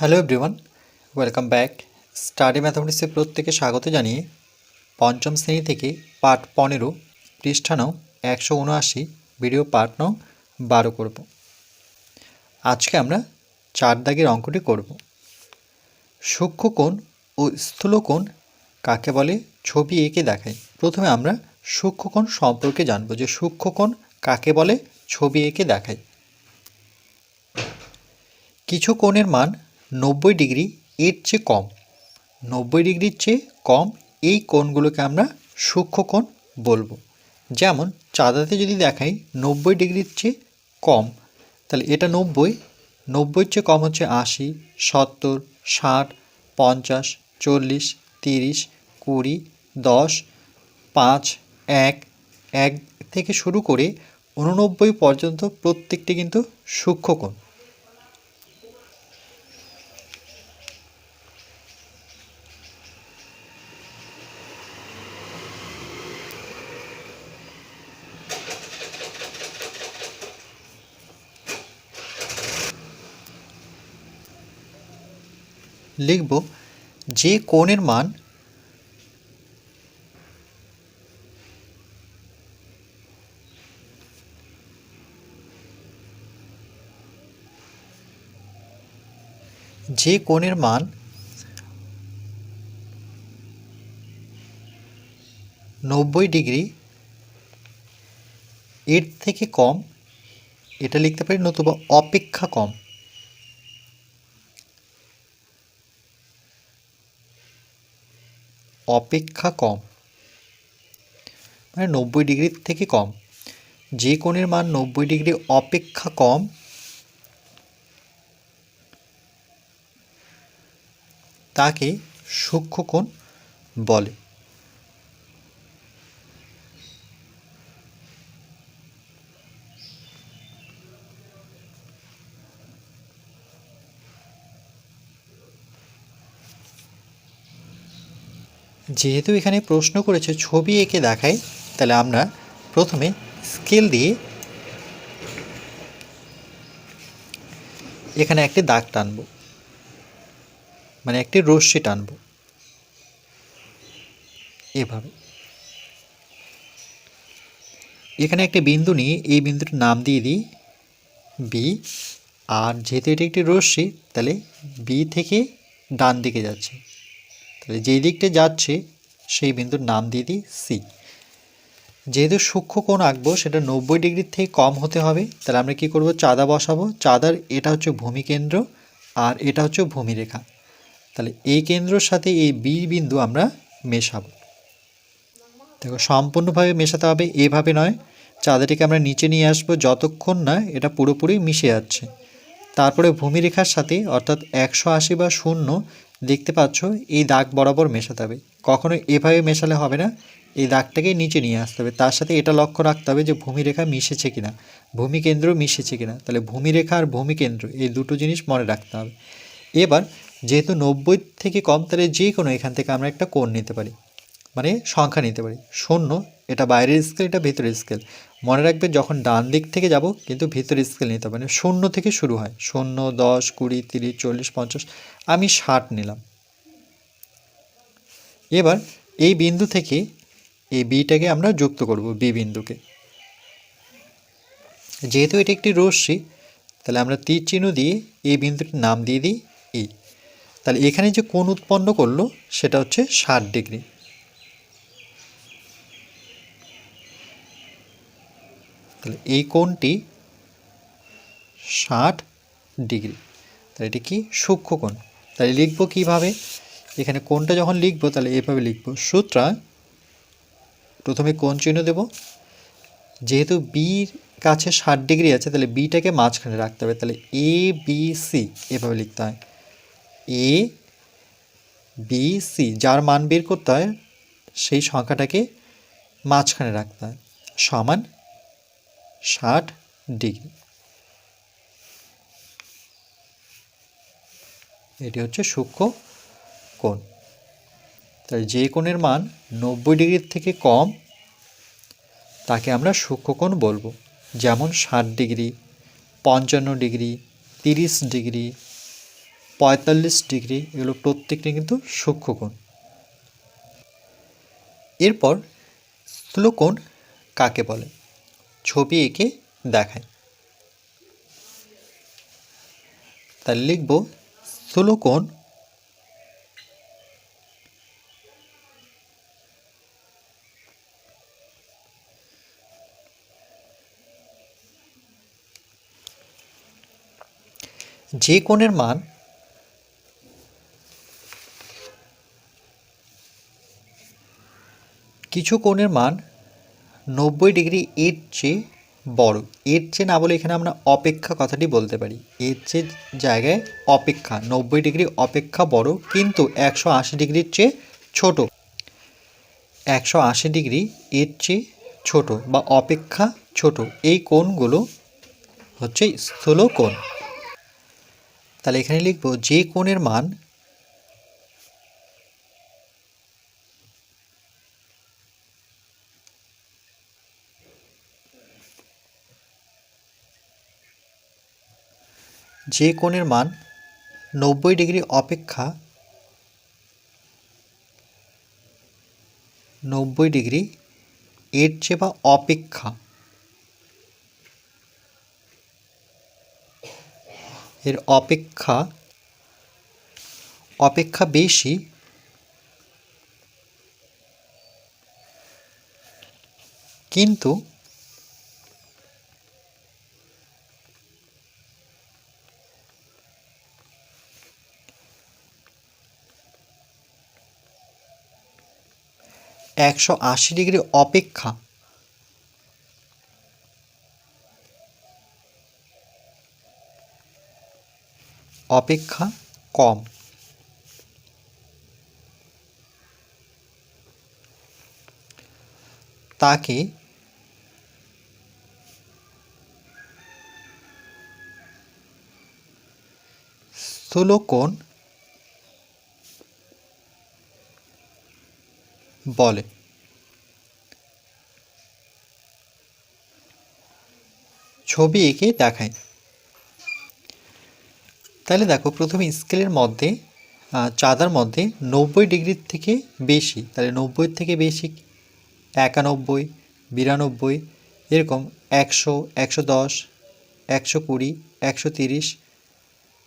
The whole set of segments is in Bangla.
Hello everyone welcome back study ম্যাথামেটিক্সে প্রত্যেকে স্বাগত জানিয়ে পঞ্চম শ্রেণি থেকে পাঠ পনেরো, পৃষ্ঠা নং একশো উনআশি ভিডিও পাঠ নং বারো করব। আজকে আমরা চার দাগের অঙ্কটি করব। সূক্ষ্মকোণ ও স্থূলকোণ কাকে বলে ছবি এঁকে দেখাই। প্রথমে আমরা সূক্ষ্মকোণ সম্পর্কে জানব যে সূক্ষ্মকোণ কাকে বলে, ছবি এঁকে দেখাই। কিছু কোণের মান নব্বই ডিগ্রি এর চেয়ে কম। নব্বই ডিগ্রির চেয়ে কম এই কোণগুলোকে আমরা সূক্ষ্মকোণ বলব। যেমন চাঁদাতে যদি দেখাই নব্বই ডিগ্রির চেয়ে কম, তাহলে এটা নব্বই, নব্বইয়ের চেয়ে কম হচ্ছে আশি, সত্তর, ষাট, পঞ্চাশ, চল্লিশ, তিরিশ, কুড়ি, দশ, পাঁচ, এক এক থেকে শুরু করে উননব্বই পর্যন্ত প্রত্যেকটি কিন্তু সূক্ষ্মকোণ লিখব যে কোণের মান যে কোণের মান নব্বই ডিগ্রি এর থেকে কম, এটা লিখতে পারি নতুবা অপেক্ষা কম। অপেক্ষা কম। মানে নব্বই ডিগ্রির থেকে কম। যে কোণের মান নব্বই ডিগ্রি অপেক্ষা কম, তাকে সূক্ষ্মকোণ বলে। যেহেতু এখানে প্রশ্ন করেছে ছবি এঁকে দেখায়, তাহলে আমরা প্রথমে স্কেল দিয়ে এখানে একটি দাগ টানব মানে একটি রশ্মি টানব। এভাবে। এখানে একটি বিন্দু নিয়ে এই বিন্দুটির নাম দিয়ে দিই বি আর যেহেতু এটি একটি রশ্মি, তাহলে বি থেকে ডান দিকে যাচ্ছে। তাহলে যেই দিকটা যাচ্ছে, সেই বিন্দুর নাম দিয়ে দিই সি যেহেতু সূক্ষ্ম কোণ আঁকবো, সেটা নব্বই ডিগ্রির থেকে কম হতে হবে, তাহলে আমরা কি করব? চাঁদা বসাবো। চাঁদার এটা হচ্ছে ভূমিকেন্দ্র, আর এটা হচ্ছে ভূমিরেখা। তাহলে এই কেন্দ্রর সাথে এই বি বিন্দু আমরা মেশাবো। দেখো, সম্পূর্ণভাবে মেশাতে হবে, এভাবে নয়। চাঁদাটিকে আমরা নিচে নিয়ে আসব, যতক্ষণ না এটা পুরোপুরি মিশে যাচ্ছে। তারপরে ভূমিরেখার সাথে, অর্থাৎ একশো আশি বা শূন্য দেখতে পাচ্ছ, এই দাগ বরাবর মেশাতে হবে। কখনো এভাবে মেশালে হবে না, এই দাগটাকে নিচে নিয়ে আসতে হবে। তার সাথে এটা লক্ষ্য রাখতে হবে যে ভূমিরেখা মিশেছে কিনা। ভূমিকেন্দ্র মিশেছে কিনা। তাহলে ভূমিরেখা আর ভূমিকেন্দ্র, এই দুটো জিনিস মনে রাখতে হবে। এবার, যেহেতু নব্বই থেকে কম, তাহলে যে কোনো এখান থেকে আমরা একটা কোণ নিতে পারি। মানে সংখ্যা নিতে পারি। শূন্য, এটা বাইরের স্কেল এটা ভেতরের স্কেল মনে রাখবে যখন ডান দিক থেকে যাব, কিন্তু ভিতরের স্কেল নিতে হবে মানে শূন্য থেকে শুরু হয়। শূন্য, দশ, কুড়ি, তিরিশ, চল্লিশ, পঞ্চাশ, আমি ষাট নিলাম। এবার এই বিন্দু থেকে এই বিটাকে আমরা যুক্ত করব, বি বিন্দুকে। যেহেতু এটি একটি রশ্মি, তাহলে আমরা তীর চিহ্ন দিয়ে এই বিন্দুটির নাম দিয়ে দিই ই তাহলে এখানে যে কোণ উৎপন্ন করল, সেটা হচ্ছে ষাট ডিগ্রি। তাহলে এই কোণটি ষাট ডিগ্রি। তাহলে এটি কি? সূক্ষ্ম কোণ। তাহলে লিখব কীভাবে? এখানে কোণটা যখন লিখব, তাহলে এভাবে লিখব। সুতরাং প্রথমে কোণ চিহ্ন দেব। যেহেতু বির কাছে ষাট ডিগ্রি আছে, তাহলে বিটাকে মাঝখানে রাখতে হবে। তাহলে এ বি সি এভাবে লিখতে হয়। এ বি সি যার মান বের করতে হয়, সেই সংখ্যাটাকে মাঝখানে রাখতে হয়। সমান ষাট ডিগ্রি। এটি হচ্ছে সূক্ষ্ম কোণ। তাই যে কোণের মান নব্বই ডিগ্রির থেকে কম, তাকে আমরা সূক্ষ্ম কোণ বলব। যেমন ষাট ডিগ্রি, পঞ্চান্ন ডিগ্রি, তিরিশ ডিগ্রি, পঁয়তাল্লিশ ডিগ্রি, এগুলো প্রত্যেকটি কিন্তু সূক্ষ্ম কোণ। এরপর স্থূলকোণ কাকে বলে? ছবি এঁকে দেখায়। তাহলে লিখব স্থূলকোণ যে কোণের মান কিছু কোণের মান নব্বই ডিগ্রি এর চেয়ে বড়। এর চেয়ে না বলে এখানে আমরা অপেক্ষা কথাটি বলতে পারি। এর চেয়ে জায়গায় অপেক্ষা, নব্বই ডিগ্রি অপেক্ষা বড়, কিন্তু একশো আশি ডিগ্রির চেয়ে ছোট। একশো আশি ডিগ্রি এর চেয়ে ছোট বা অপেক্ষা ছোট, এই কোণগুলো হচ্ছে স্থূল কোণ। তাহলে এখানে লিখব যে কোণের মান যে কোণের মান নব্বই ডিগ্রি অপেক্ষা নব্বই ডিগ্রি এর চেয়ে বা অপেক্ষা এর অপেক্ষা অপেক্ষা বেশি কিন্তু একশো আশি ডিগ্রি অপেক্ষা। অপেক্ষা কম। তাকে স্থূলকোণ বলে। ছবি এঁকে দেখায়। তাহলে দেখো, প্রথমে স্কেলের মধ্যে চাঁদার মধ্যে নব্বই ডিগ্রির থেকে বেশি, তাহলে নব্বই থেকে বেশি একানব্বই, বিরানব্বই, এরকম একশো একশো দশ, একশো কুড়ি, একশো তিরিশ,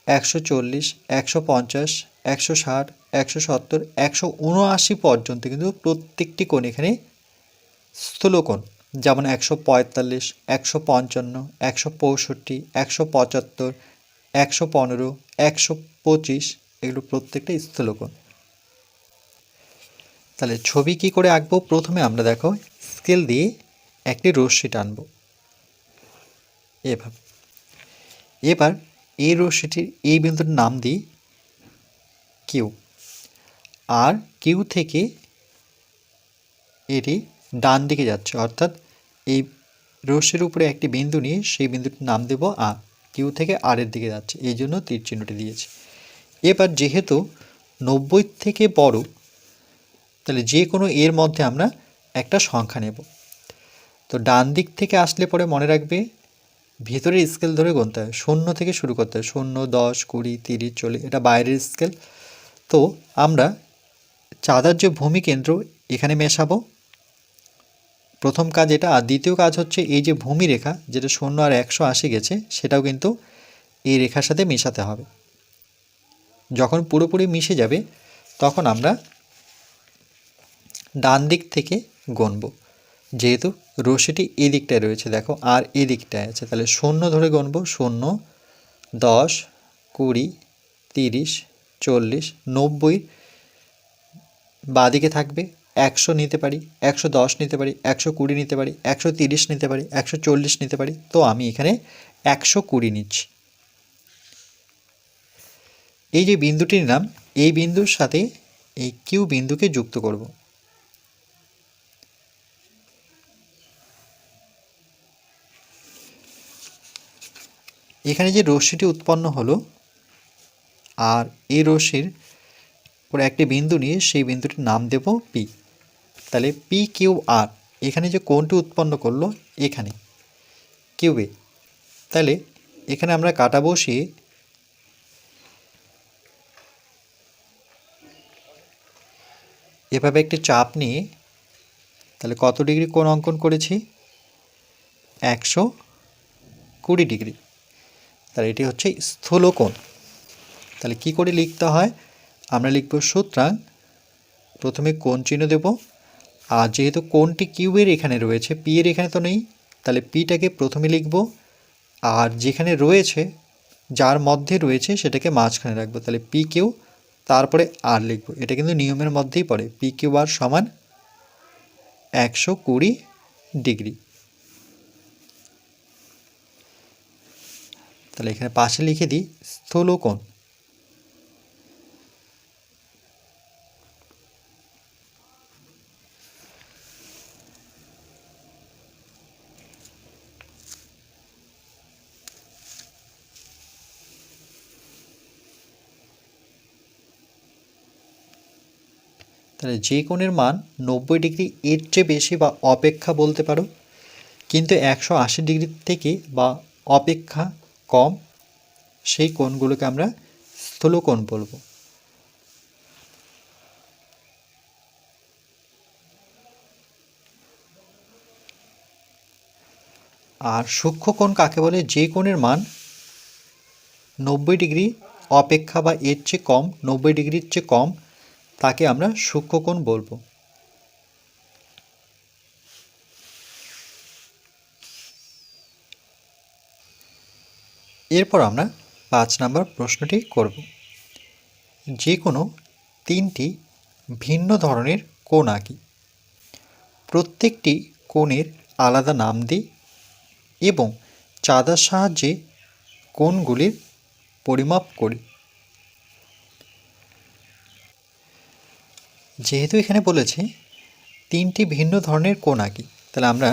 একশো চল্লিশ, একশো পঞ্চাশ, একশো ষাট, একশো সত্তর, একশো উনআশি পর্যন্ত কিন্তু প্রত্যেকটি কোণ এখানে স্থূলকোণ। যেমন একশো পঁয়তাল্লিশ, একশো পঞ্চান্ন, একশো পঁয়ষট্টি, একশো পঁচাত্তর, একশো পনেরো, একশো পঁচিশ, এগুলো প্রত্যেকটা স্থূলকোণ তাহলে ছবি কি করে আঁকবো? প্রথমে আমরা দেখো, স্কেল দিয়ে একটি রশ্মি টানবো। এভাবে। এবার এই রশ্মিটির এই বিন্দুর নাম দিই কিউ। আর কিউ থেকে এটি ডান দিকে যাচ্ছে, অর্থাৎ এই রশ্মির উপরে একটি বিন্দু নিয়ে সেই বিন্দুটির নাম দেব আর কিউ থেকে আর এর দিকে যাচ্ছে। এই জন্য তীর চিহ্নটি দিয়েছি। এবার যেহেতু নব্বই থেকে বড়, তাহলে যে কোনো এর মধ্যে আমরা একটা সংখ্যা নেব। তো ডান দিক থেকে আসলে পরে মনে রাখবে, ভিতরের স্কেল ধরে গুনতে হয়। শূন্য থেকে শুরু করতে হয়। শূন্য, দশ, কুড়ি, তিরিশ, চল্লিশ, এটা বাইরের স্কেল তো আমরা চাঁদার যে ভূমি কেন্দ্র এখানে মেশাবো। প্রথম কাজ এটা, আর দ্বিতীয় কাজ হচ্ছে এই যে ভূমি রেখা, যেটা শূন্য আর একশো আশি গেছে, সেটাও কিন্তু এই রেখার সাথে মেশাতে হবে। যখন পুরোপুরি মিশে যাবে, তখন আমরা ডান দিক থেকে গণব। যেহেতু রশিটি এই দিকটায় রয়েছে, দেখো, আর এই দিকটায় আছে, তাহলে শূন্য ধরে গণব, শূন্য, দশ, কুড়ি, তিরিশ, চল্লিশ, নব্বই বাদিকে থাকবে একশো নিতে পারি, একশো দশ নিতে পারি, একশো কুড়ি নিতে পারি, একশো তিরিশ নিতে পারি, একশো চল্লিশ নিতে পারি। তো আমি এখানে একশো কুড়ি নিচ্ছি। এই যে বিন্দুটির নাম, এই বিন্দুর সাথে এই কিউ বিন্দুকে যুক্ত করব। এখানে যে রশ্মিটি উৎপন্ন হলো, আর এই রশ্মির পরে একটি বিন্দু নিয়ে সেই বিন্দুটির নাম দেব পি। তাহলে পি কিউ আর এখানে যে কোনটি উৎপন্ন করল এখানে, কিউবে। তাহলে এখানে আমরা কাটা বসিয়ে এভাবে একটি চাপ নিয়ে, তাহলে কত ডিগ্রি কোন অঙ্কন করেছি? একশো কুড়ি ডিগ্রি। তাহলে এটি হচ্ছে স্থূল কোণ। তাহলে কি করে লিখতে হয়? আমরা লিখব সুতরাং প্রথমে কোন চিহ্ন দেবো আর যেহেতু কোনটি কিউবের এখানে রয়েছে, পি এর এখানে তো নেই, তাহলে পিটাকে প্রথমে লিখব। আর যেখানে রয়েছে, যার মধ্যে রয়েছে, সেটাকে মাঝখানে রাখব। তাহলে পি কিউ তারপরে আর লিখব। এটা কিন্তু নিয়মের মধ্যেই পড়ে। পি কিউ আর সমান একশো কুড়ি ডিগ্রি। তাহলে এখানে পাশে লিখে দিই স্থূলকোণ। তাহলে যে কোণের মান নব্বই ডিগ্রি এর চেয়ে বেশি বা অপেক্ষা বলতে পারো, কিন্তু একশো আশি ডিগ্রি থেকে বা অপেক্ষা কম, সেই কোণগুলোকে আমরা স্থূলকোণ বলব। আর সূক্ষ্মকোণ কাকে বলে? যে কোণের মান নব্বই ডিগ্রি অপেক্ষা বা এর চেয়ে কম, নব্বই ডিগ্রির চেয়ে কম তাকে আমরা সূক্ষ্মকোণ বলব। এরপর আমরা পাঁচ নম্বর প্রশ্নটি করব। যে কোনো তিনটি ভিন্ন ধরনের কোণ আঁকি। প্রত্যেকটি কোণের আলাদা নাম দিই এবং চাঁদার সাহায্যে কোণগুলির পরিমাপ করি। যেহেতু এখানে বলেছে তিনটি ভিন্ন ধরনের কোণ আঁকি, তাহলে আমরা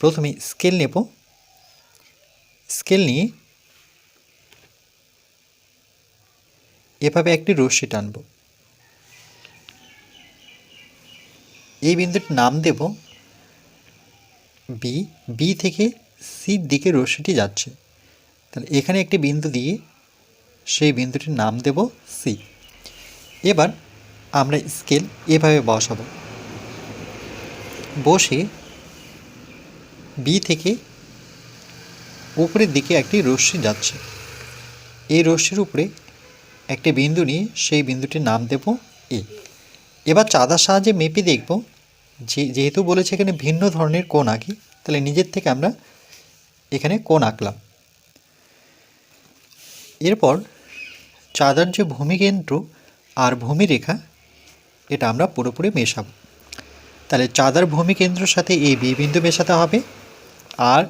প্রথমে স্কেল নেব। স্কেল নিয়ে এভাবে একটি রশ্মি টানব। এই বিন্দুটির নাম দেব বি বি থেকে সির দিকে রশ্মিটি যাচ্ছে। তাহলে এখানে একটি বিন্দু দিয়ে সেই বিন্দুটির নাম দেব সি। এবার আমরা স্কেল এভাবে বসাবো। বসে বি থেকে উপরের দিকে একটি রশ্মি যাচ্ছে। এই রশ্মির উপরে একটি বিন্দু নিয়ে সেই বিন্দুটির নাম দেব এ এবার চাঁদার সাহায্যে মেপে দেখব যে, যেহেতু বলেছে এখানে ভিন্ন ধরনের কোণ আঁকি, তাহলে নিজের থেকে আমরা এখানে কোণ আঁকলাম। এরপর চাঁদার যে ভূমিকেন্দ্র আর ভূমিরেখা এটা আমরা পুরোপুরি মেশাবো। তাহলে চাঁদার ভূমিকেন্দ্রের সাথে এই বি বিন্দু মেশাতে হবে আর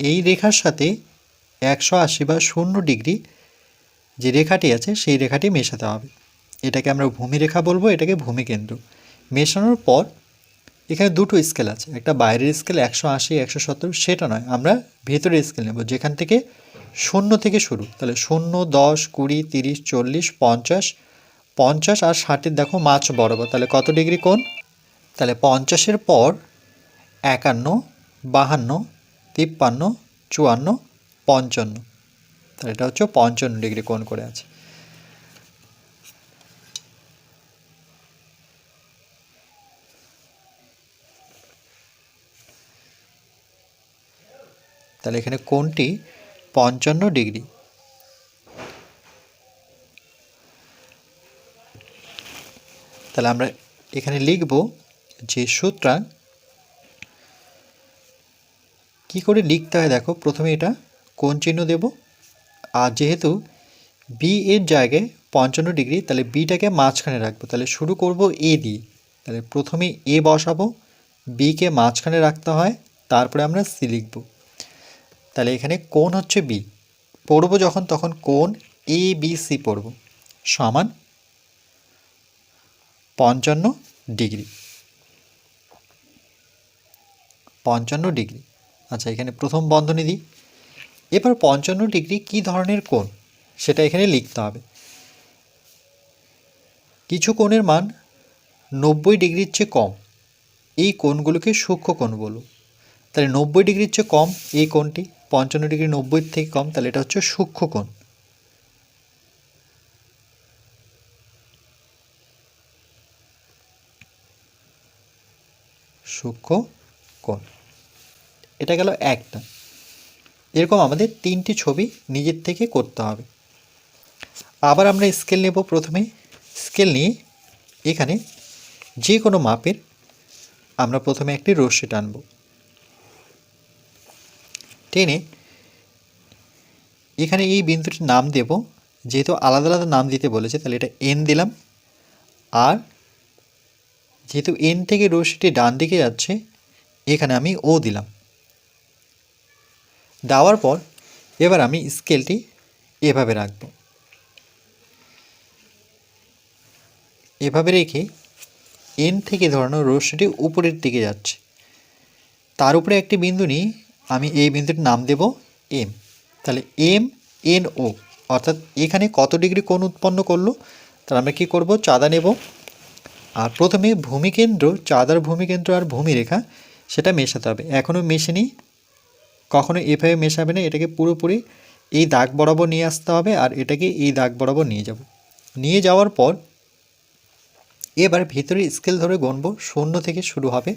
এই রেখার সাথে একশো আশি বা শূন্য ডিগ্রি যে রেখাটি আছে সেই রেখাটি মেশাতে হবে। এটাকে আমরা ভূমি রেখা বলব, এটাকে ভূমিকেন্দ্র মেশানোর পর এখানে দুটো স্কেল আছে, একটা বাইরের স্কেল একশো আশি, একশো সত্তর, সেটা নয়, আমরা ভেতরের স্কেল নেব, যেখান থেকে শূন্য থেকে শুরু। তাহলে শূন্য, দশ, কুড়ি, তিরিশ, চল্লিশ, পঞ্চাশ পঞ্চাশ আর ষাটের দেখো মাছ বরাবর। তাহলে কত ডিগ্রি কোণ? তাহলে পঞ্চাশের পর একান্ন, বাহান্ন, তিপ্পান্ন, চুয়ান্ন, পঞ্চান্ন। তাহলে এটা হচ্ছে পঞ্চান্ন ডিগ্রি কোণ করে আছে। তাহলে এখানে কোণটি পঞ্চান্ন ডিগ্রি। তাহলে আমরা এখানে লিখব যে সুতরাং কি করে লিখতে হয় দেখো, প্রথমে এটা কোন চিহ্ন দেব। আর যেহেতু বি এর জায়গায় পঞ্চান্ন ডিগ্রি, তাহলে বিটাকে মাঝখানে রাখব। তাহলে শুরু করব এ দিয়ে। তাহলে প্রথমে এ বসাবো বিকে মাঝখানে রাখতে হয়, তারপরে আমরা সি লিখব। তাহলে এখানে কোন হচ্ছে বি পড়ব যখন, তখন কোন এ বি সি পড়ব। সমান পঞ্চান্ন ডিগ্রি। পঞ্চান্ন ডিগ্রি। আচ্ছা এখানে প্রথম বন্ধনী দিই। এবার পঞ্চান্ন ডিগ্রি কি ধরনের কোণ? সেটা এখানে লিখতে হবে। কিছু কোণের মান নব্বই ডিগ্রির চেয়ে কম। এই কোণগুলোকে সূক্ষ্ম কোণ বলব তাহলে নব্বই ডিগ্রির চেয়ে কম এই কোণটি, পঞ্চান্ন ডিগ্রি নব্বই থেকে কম, তাহলে এটা হচ্ছে সূক্ষ্ম কোণ। সূক্ষ্ম কোণ। এটা গেল একটা। এরকম আমাদের তিনটি ছবি নিজের থেকে করতে হবে। আবার আমরা স্কেল নেব প্রথমে। স্কেল নিয়ে এখানে যে কোনো মাপের আমরা প্রথমে একটি রশ্মি টানব। টেনে এখানে এই বিন্দুটির নাম দেব। যেহেতু আলাদা আলাদা নাম দিতে বলেছে, তাহলে এটা এন দিলাম। আর যেহেতু এন থেকে রশ্মিটি ডান দিকে যাচ্ছে, এখানে আমি ও দিলাম। দেওয়ার পর এবার আমি স্কেলটি এভাবে রাখব। এভাবে রেখে এন থেকে ধরানো রশ্মিটি উপরের দিকে যাচ্ছে। তার উপরে একটি বিন্দু নিয়ে আমি এই বিন্দুটির নাম দেব এম তাহলে এম এন ও অর্থাৎ এখানে কত ডিগ্রি কোণ উৎপন্ন করল, তাহলে আমরা কী করব? চাঁদা নেব। আর প্রথমে ভূমিকেন্দ্র, চাঁদার ভূমিকেন্দ্র আর ভূমিরেখা, সেটা মেশাতে হবে। এখনও মেশানি, কখনো এভাবে মেশাবে না, এটাকে পুরোপুরি এই দাগ বরাবর নিয়ে আসতে হবে আর এটাকে এই দাগ বরাবর নিয়ে যাব। নিয়ে যাওয়ার পর এবার ভিতরে স্কেল ধরে গুনব শূন্য থেকে শুরু হবে।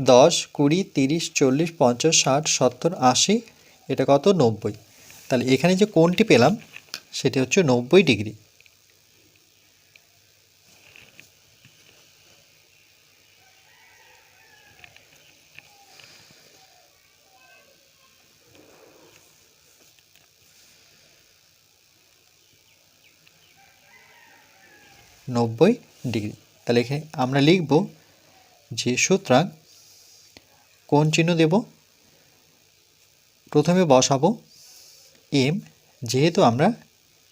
দশ, কুড়ি, তিরিশ, চল্লিশ, পঞ্চাশ, ষাট, সত্তর, আশি, এটা কত? নব্বই। তাহলে এখানে যে কোনটি পেলাম, সেটি হচ্ছে নব্বই ডিগ্রি। নব্বই ডিগ্রি। তাহলে এখানে আমরা লিখব যে সুতরাং কোন চিহ্ন দেব? প্রথমে বসাবো এম যেহেতু আমরা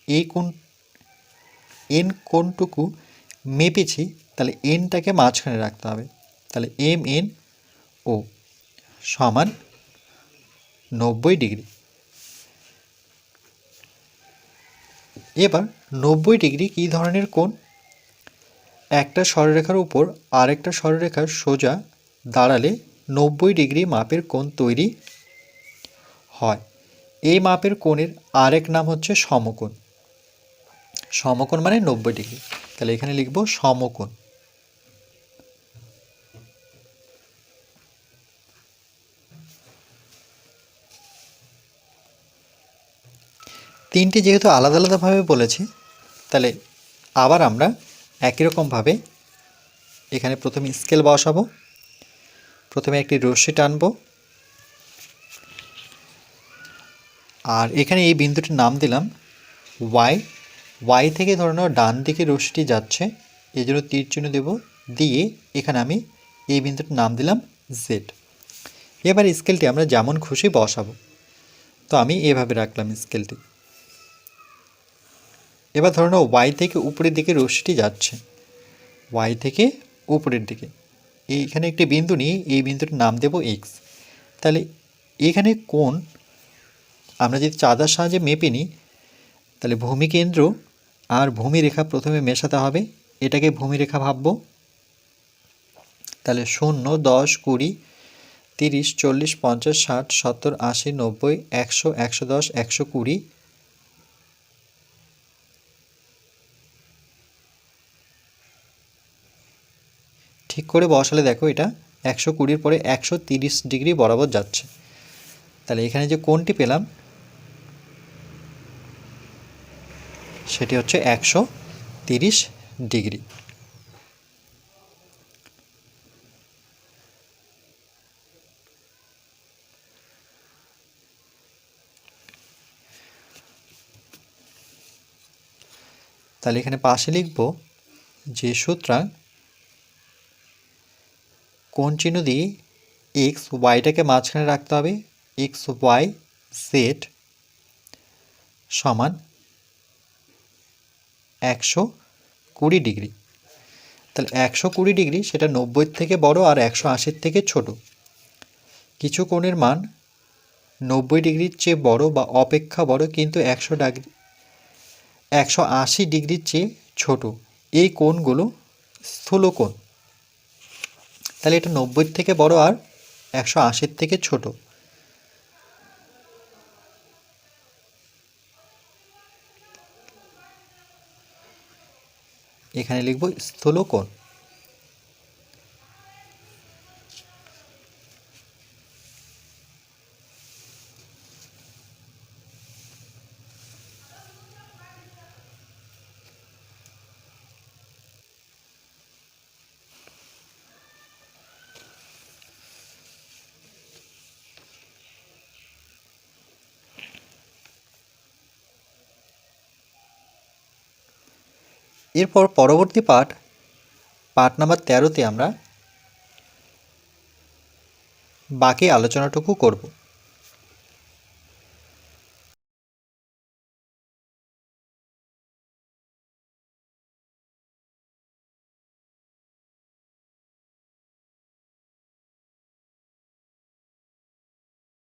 এই কোন এন কোনটুকু মেপেছি, তাহলে এনটাকে মাঝখানে রাখতে হবে। তাহলে এম এন ও সমান নব্বই ডিগ্রি। এবার নব্বই ডিগ্রি কী ধরনের কোণ? একটা সরলরেখার উপর আরেকটা সরলরেখার সোজা দাঁড়ালে নব্বই ডিগ্রি মাপের কোণ তৈরি হয়। এই মাপের কোণের আরেক নাম হচ্ছে সমকোণ। সমকোণ মানে নব্বই ডিগ্রি। তাহলে এখানে লিখব সমকোণ। তিনটি যেহেতু আলাদা আলাদাভাবে বলেছি, তাহলে আবার আমরা একই রকমভাবে এখানে প্রথমে স্কেল বসাবো, প্রথমে একটি রশ্মি টানবো, আর এখানে এই বিন্দুটির নাম দিলাম ওয়াই। ওয়াই থেকে ধরে নাও ডান দিকে রশ্মিটি যাচ্ছে, এই জন্য তীর চিহ্ন দেব দিয়ে এখানে আমি এই বিন্দুটির নাম দিলাম জেড। এবার স্কেলটি আমরা যেমন খুশি বসাবো। তো আমি এভাবে রাখলাম স্কেলটি। এবার ধরে নাও ওয়াই থেকে উপরের দিকে রশ্মিটি যাচ্ছে। ওয়াই থেকে উপরের দিকে। এইখানে একটি বিন্দু নিয়ে এই বিন্দুটির নাম দেব এক্স তাহলে এখানে কোন আমরা যদি চাঁদার সাহায্যে মেপে নিই, তাহলে ভূমিকেন্দ্র আর ভূমিরেখা প্রথমে মেশাতে হবে। এটাকে ভূমিরেখা ভাবব। তাহলে শূন্য, দশ, কুড়ি, তিরিশ, চল্লিশ, পঞ্চাশ, ষাট, সত্তর, আশি, নব্বই, একশো একশো দশ, একশো কুড়ি ঠিক করে বসালে দেখো এটা একশো কুড়ির পরে একশো তিরিশ ডিগ্রি বরাবর যাচ্ছে। তাহলে এখানে যে কোনটি পেলাম, সেটি হচ্ছে একশো তিরিশ ডিগ্রি। তাহলে এখানে পাশে লিখব যে সুতরাং কোন চিহ্ন দিয়ে এক্স ওয়াইটাকে মাঝখানে রাখতে হবে। এক্স ওয়াই জেড সমান একশো কুড়ি ডিগ্রি। তাহলে একশো কুড়ি ডিগ্রি সেটা নব্বই থেকে বড় আর একশো আশির থেকে ছোট। কিছু কোণের মান নব্বই ডিগ্রির চেয়ে বড় বা অপেক্ষা বড় কিন্তু একশো ডিগ্রি একশো আশি ডিগ্রির চেয়ে ছোট। এই কোণগুলো স্থূল কোণ তাহলে এটা নব্বই থেকে বড় আর একশো আশির থেকে ছোট। এখানে লিখব স্থূল এরপর পরবর্তী পাঠ পাঠ নাম্বার তেরোতে আমরা বাকি আলোচনাটুকু করব।